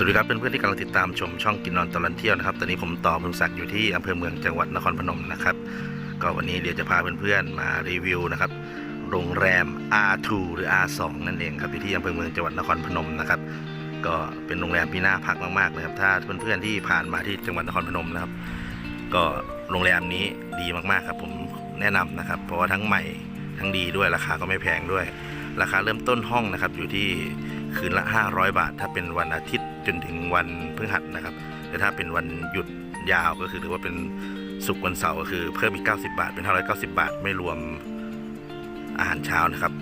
สวัสดีครับเพื่อนๆที่กำลังติดตามชมช่องกินนอนตลอดเที่ยวนะครับ ตอนนี้ผมต่อพงศักดิ์อยู่ที่อำเภอเมืองจังหวัดนครพนมนะครับ ก็วันนี้เดี๋ยวจะพาเพื่อนๆมารีวิวนะครับ โรงแรม R2 หรือ R2 นั่นเองครับอยู่ที่อำเภอเมืองจังหวัดนครพนมนะครับ ก็เป็นโรงแรมที่น่าพักมากๆเลยครับ ถ้าเพื่อนๆที่ผ่านมาที่จังหวัดนครพนมนะครับ ก็โรงแรมนี้ดีมากๆครับ ผมแนะนำนะครับ เพราะว่าทั้งใหม่ทั้งดีด้วยราคาก็ไม่แพงด้วย ราคาเริ่มต้นห้องนะครับอยู่ที่ คืนละ 500 บาท ถ้าเป็นวันอาทิตย์จนถึงวันพฤหัสนะครับแต่ถ้าเป็นวันหยุดยาวก็คือถือว่าเป็นศุกวันเสาร์ก็คือเพิ่มอีก 90 บาท เป็น 590 บาท ไม่รวมอาหารเช้านะครับ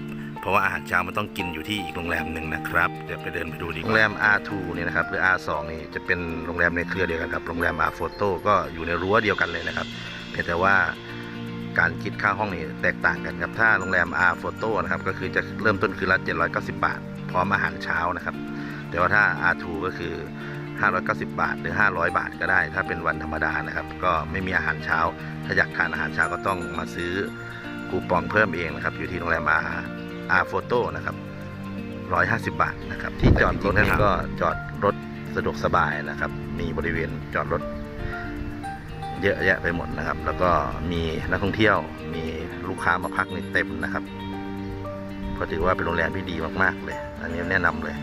เพราะว่าอาหารเช้ามันต้องกินอยู่ที่อีกโรงแรมหนึ่งนะครับ เดี๋ยวไปเดินไปดูดีโรงแรม R2 เนี่ยนะครับหรือ R2 นี่จะเป็นโรงแรมในเครือเดียวกันครับ โรงแรม R Photo ก็อยู่ในรั้วเดียวกันเลยนะครับเพียงแต่ว่าการคิดค่าห้องนี่แตกต่างกันครับ ถ้าโรงแรม R Photo นะครับ ก็คือจะเริ่มต้นคืนละ790 บาท ร้อมอาหารเช้านะครับ แต่ว่าถ้า R2 ก็คือ 590 บาทหรือ 500 บาทก็ได้ ถ้าเป็นวันธรรมดานะครับ ก็ไม่มีอาหารเช้า ถ้าอยากทานอาหารเช้าก็ต้องมาซื้อคูปองเพิ่มเองนะครับ อยู่ที่โรงแรม R R Photo นะครับ150 บาทนะครับ ที่จอดรถนั้นก็จอดรถสะดวกสบายนะครับ มีบริเวณจอดรถเยอะแยะไปหมดนะครับ แล้วก็มีนักท่องเที่ยว มีลูกค้ามาพักในเต็มนะครับ ก็ถือว่าเป็นโรงแรมที่ดีมาก ๆ เลย อันนี้แนะนำเลย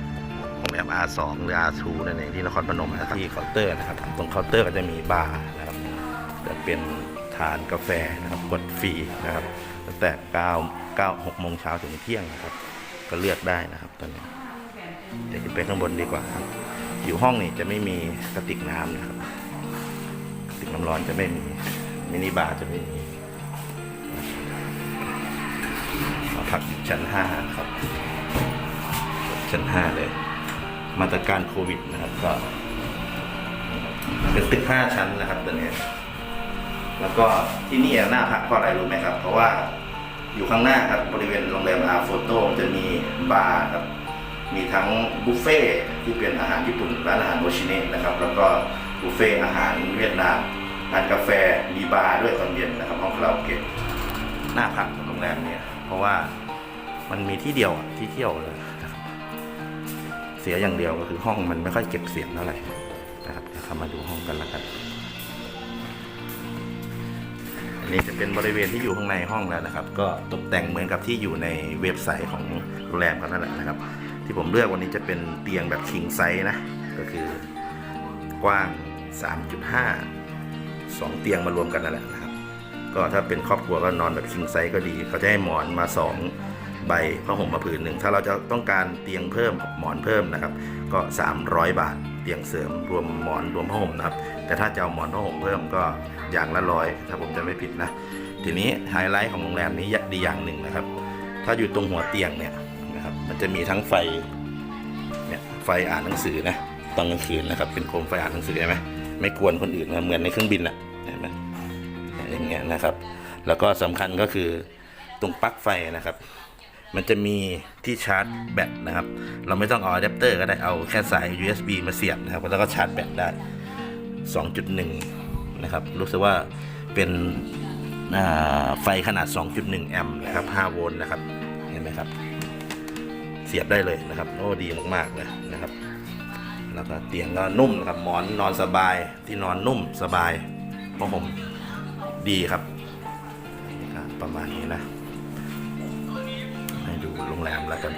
โรงแรม R2 หรือ R2 นั่นเองที่นครพนมนะครับที่เคาน์เตอร์นะครับ ตรงเคาน์เตอร์ก็จะมีบาร์นะครับจะเป็นทานกาแฟนะครับกดฟรีนะครับตั้งแต่9 9 6โมงเช้าถึงเที่ยงนะครับ ก็เลือกได้นะครับตอนนี้เดี๋ยวขึ้นไปข้างบนดีกว่าครับ อยู่ห้องนี่จะไม่มีกระติกน้ำนะครับกระติกน้ำร้อนจะไม่มีมินิบาร์จะไม่มีมาพักชั้นห้าครับ ชั้นห้าเลย มาตรการโควิดนะครับก็เป็นตึกห้าชั้นนะครับตัวนี้ แล้วก็ที่นี่น่าพักเพราะอะไรรู้ไหมครับ เพราะว่าอยู่ข้างหน้าครับบริเวณโรงแรมอาโฟโต้จะมีบาร์ครับมีทั้งบุฟเฟ่ที่เป็นอาหารญี่ปุ่นร้านอาหารโอชิเนะนะครับ แล้วก็บุฟเฟ่อาหารเวียดนามทานกาแฟมีบาร์ด้วยตอนเย็นนะครับห้องคาราโอเกะน่าพักโรงแรมเนี่ยเพราะว่ามันมีที่เดียวที่เที่ยวเลย เสียอย่างเดียวก็คือห้องมันไม่ค่อยเก็บเสียงเท่าไหร่นะครับเดี๋ยวเข้ามาดูห้องกันแล้วกัน อันนี้จะเป็นบริเวณที่อยู่ข้างในห้องแล้วนะครับ ก็ตกแต่งเหมือนกับที่อยู่ในเว็บไซต์ของโรงแรมเขานั่นแหละนะครับ ที่ผมเลือกวันนี้จะเป็นเตียงแบบคิงไซส์นะ ก็คือกว้าง 3.5 2 เตียงมารวมกันนั่นแหละนะครับ ก็ถ้าเป็นครอบครัวก็นอนแบบคิงไซส์ก็ดี เขาจะให้หมอนมา 2 ใบผ้าห่มมาผืนหนึ่ง ถ้าเราจะต้องการเตียงเพิ่มหมอนเพิ่มนะครับ ก็ 300 บาท เตียงเสริมรวมหมอนรวมผ้าห่มนะครับ แต่ถ้าจะเอาหมอนผ้าห่มเพิ่มก็อย่างละร้อยถ้าผมจะไม่ผิดนะ ทีนี้ไฮไลท์ของโรงแรมนี้ดีอย่างหนึ่งนะครับ ถ้าอยู่ตรงหัวเตียงเนี่ยนะครับ มันจะมีทั้งไฟเนี่ยไฟอ่านหนังสือนะตอนกลางคืนนะครับ เป็นโคมไฟอ่านหนังสือใช่ไหมไม่กวนคนอื่นนะเหมือนในเครื่องบินอะเห็นไหมอย่างเงี้ยนะครับ แล้วก็สำคัญก็คือตรงปลั๊กไฟนะครับ มันจะมีที่ชาร์จแบตนะครับ เราไม่ต้องเอาอะแดปเตอร์ก็ได้เอาแค่สาย USB มาเสียบนะครับ แล้วก็ชาร์จแบตได้ 2.1 นะครับ รู้สึกว่าเป็นไฟขนาด 2.1 แอมป์นะครับ 5 โวลต์นะครับ เห็นไหมครับ เสียบได้เลยนะครับ โอ้ดีมาก ๆ เลยนะครับ แล้วก็เตียงก็นุ่มนะครับ หมอนนอนสบาย ที่นอนนุ่มสบายเพราะผมดีครับ ประมาณนี้นะ ให้ดูโรงแรมแล้วกัน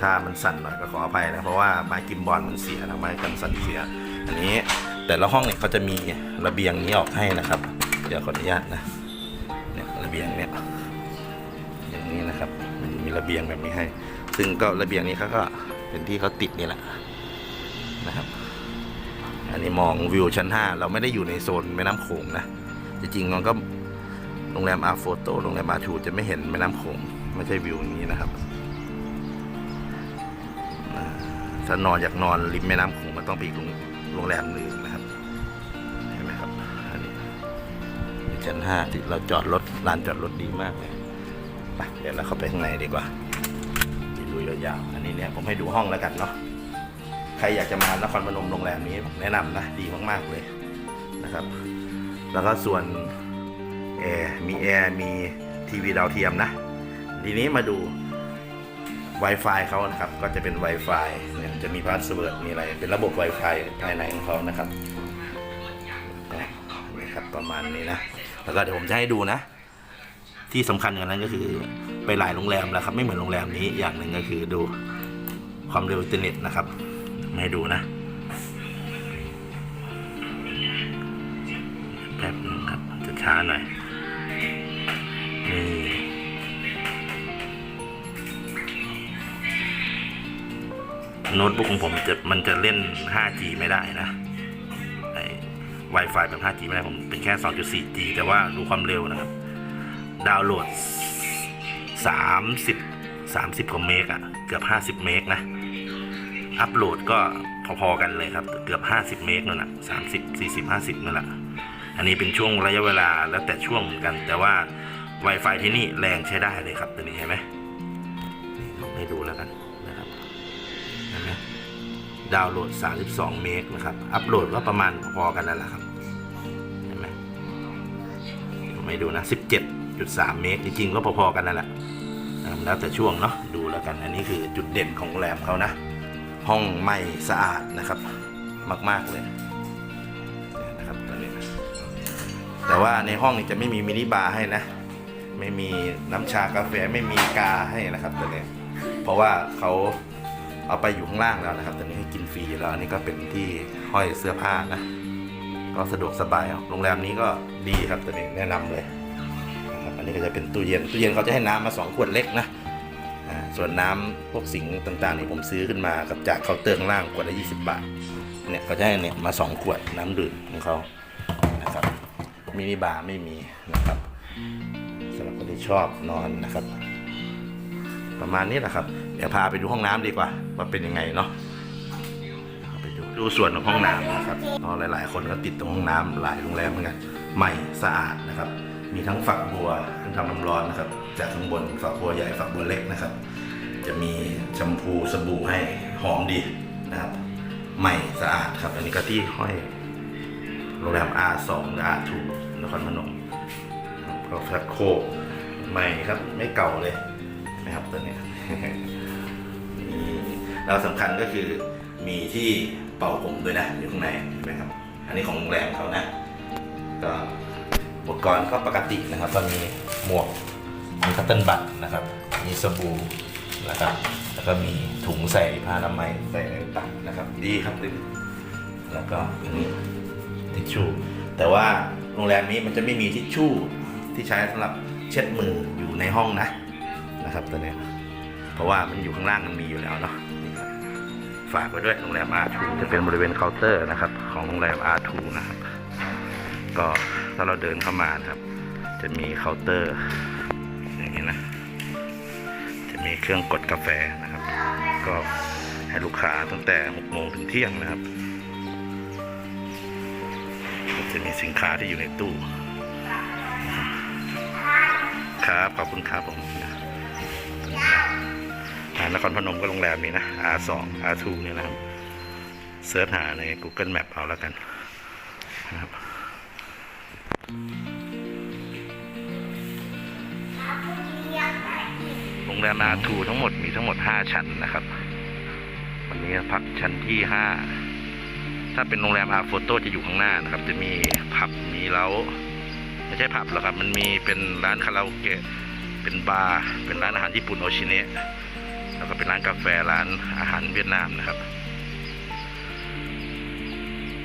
ถ้ามันสั่นหน่อยก็ขออภัยนะ เพราะว่าไม้กิมบอลมันเสียนะไม้กันสั่นเสีย อันนี้แต่ละห้องเนี่ยเขาจะมีระเบียงนี้ออกให้นะครับ เดี๋ยวขออนุญาตนะเนี่ยระเบียงเนี่ยอย่างนี้นะครับมันมีระเบียงแบบนี้ให้ ซึ่งก็ระเบียงนี้เขาก็เป็นที่เขาติดนี่แหละนะครับ อันนี้มองวิวชั้น 5 เราไม่ได้อยู่ในโซนแม่น้ำโขงนะจริงๆมันก็ โรงแรมอาโฟโตโรงแรมอาชูจะไม่เห็นแม่น้ำโขงไม่ใช่วิวอย่างนี้นะครับถ้านอนอยากนอนริมแม่น้ำโขงมันต้องไปอีกโรงโรงแรมหนึ่งนะครับเห็นไหมครับอันนี้ชั้นห้าที่เราจอดรถลานจอดรถดีมากเลยไปเดี๋ยวเราเข้าไปข้างในดีกว่าดูยาวๆอันนี้เนี่ยผมให้ดูห้องแล้วกันเนาะใครอยากจะมานครพนมโรงแรมนี้ผมแนะนำนะดีมากๆเลยนะครับ แล้วก็ส่วน แอร์ มีแอร์ มีทีวีดาวเทียมนะ ทีนี้มาดู Wi-Fi เขานะครับ ก็จะเป็น Wi-Fi เนี่ยจะมีพาสเวิร์ด มีอะไร เป็นระบบ Wi-Fi ภายในของเขานะครับนี่ครับ ประมาณนี้นะ แล้วก็เดี๋ยวผมจะให้ดูนะ ที่สำคัญกว่านั้นก็คือไปหลายโรงแรมแล้วครับ ไม่เหมือนโรงแรมนี้ อย่างหนึ่งก็คือดูความเร็วอินเทอร์เน็ตนะครับมาให้ดูนะแป๊บนึงครับจะช้าหน่อย โน้ตบุ๊กของผมจะมันจะเล่น 5G ไม่ได้นะไอ้ Wi-Fi แบบ 5G ไม่ได้ ผมเป็นแค่ 2.4G แต่ว่าดูความเร็วนะครับ ดาวน์โหลด 30 30กว่าเมกอะเกือบ 50 เมกนะ อัปโหลดก็พอๆกันเลยครับ เกือบ 50 เมกนั่นแหละ30 40 50 นั่นแหละ อันนี้เป็นช่วงระยะเวลาแล้วแต่ช่วงเหมือนกัน แต่ว่า Wi-Fi ที่นี่แรงใช้ได้เลยครับตัวนี้เห็นไหมนี่ลองให้ดูแล้วกันนะครับเห็นไหมดาวน์โหลด 32 เมกนะครับ อัปโหลดก็ประมาณพอกันนั่นแหละครับเห็นไหมไม่ดูนะ 17.3 เมตรจริงๆก็พอๆกันนั่นแหละนะครับแล้วแต่ช่วงเนาะดูแล้วกันอันนี้คือจุดเด่นของโรงแรมเขานะ ห้องใหม่สะอาดนะครับ มาก ๆเลยนะครับตอนนี้แต่ว่าในห้องนี้จะไม่มีมินิบาร์ให้นะ ไม่มีน้ำชากาแฟไม่มีกาให้นะครับตอนนี้เพราะว่าเขาเอาไปอยู่ข้างล่างแล้วนะครับตอนนี้ให้กินฟรีแล้วอันนี้ก็เป็นที่ห้อยเสื้อผ้านะ ก็สะดวกสบายโรงแรมนี้ก็ดีครับตัวนี้แนะนำเลยนะครับอันนี้ก็จะเป็นตู้เย็นตู้เย็นเขาจะให้น้ำมา 2 ขวดเล็กนะส่วนน้ำพวกสิงต่างๆนี่ผมซื้อขึ้นมากับจากเคาน์เตอร์ข้างล่างขวดละ20 บาทเนี่ยเขาจะให้เนี่ยมา 2 ขวดน้ำดื่มของเขานะครับมินิบาร์ไม่มีนะครับ ชอบนอนนะครับ ประมาณนี้แหละครับ เดี๋ยวพาไปดูห้องน้ำดีกว่า ว่าเป็นยังไงเนาะไปดูดูส่วนของห้องน้ำนะครับเพราะหลาย ๆ คนก็ติดตรงห้องน้ำหลายโรงแรมเหมือนกันใหม่สะอาดนะครับ มีทั้งฝักบัวเครื่องทำน้ำร้อนนะครับ จากข้างบนฝักบัวใหญ่ฝักบัวเล็กนะครับ จะมีแชมพูสบู่ให้หอมดีนะครับ ใหม่สะอาดครับ อันนี้ก็ที่ห้อยโรงแรม R2 หรือ R2 นครพนมครับก็แฟบโคก ใหม่ครับ ไม่เก่าเลยนะครับตัวนี้ยมีแล้วสำคัญก็คือมีที่เป่าผมด้วยนะอยู่ข้างในนไหมครับ อันนี้ของโรงแรมเขานะก็อุปกรณ์ก็ปกตินะครับ ก็มีหมวกมีคัตเติ้ลบัตนะครับ มีสบู่นะครับ แล้วก็มีถุงใส่ผ้าอนามัยใส่อะไรต่างนะครับ ดีครับดีแล้วก็นนี้ทิชชู่แต่ว่าโรงแรมนี้มันจะไม่มีทิชชู่ที่ใช้สำหรับ เช็ดมืออยู่ในห้องนะนะครับตัวนี้เพราะว่ามันอยู่ข้างล่างมันมีอยู่แล้วเนาะฝากไว้ด้วยโรงแรม R2 จะเป็นบริเวณเคาน์เตอร์นะครับ ของโรงแรม R2 นะครับ ก็ถ้าเราเดินเข้ามาครับ จะมีเคาน์เตอร์อย่างนี้นะ จะมีเครื่องกดกาแฟนะครับ ก็ให้ลูกค้าตั้งแต่6โมงถึงเที่ยงนะครับ จะมีสินค้าที่อยู่ในตู้ ครับ ขอบคุณครับผมอ่านครพนมก็โรงแรมนี้นะ R2 R2 เนี่ยนะครับ เสิร์ชหาใน Google Map เอาแล้วกันนะครับโรงแรม R2 ทั้งหมดมีทั้งหมด 5 ชั้นนะครับ วันนี้พักชั้นที่ 5 ถ้าเป็นโรงแรม R Photo จะอยู่ข้างหน้านะครับ จะมีผับมีเล้า ไม่ใช่ผับหรอกครับ มันมีเป็นร้านคาราโอเกะ เป็นบาร์ เป็นร้านอาหารญี่ปุ่นโอชิเนะ แล้วก็เป็นร้านกาแฟ ร้านอาหารเวียดนามนะครับ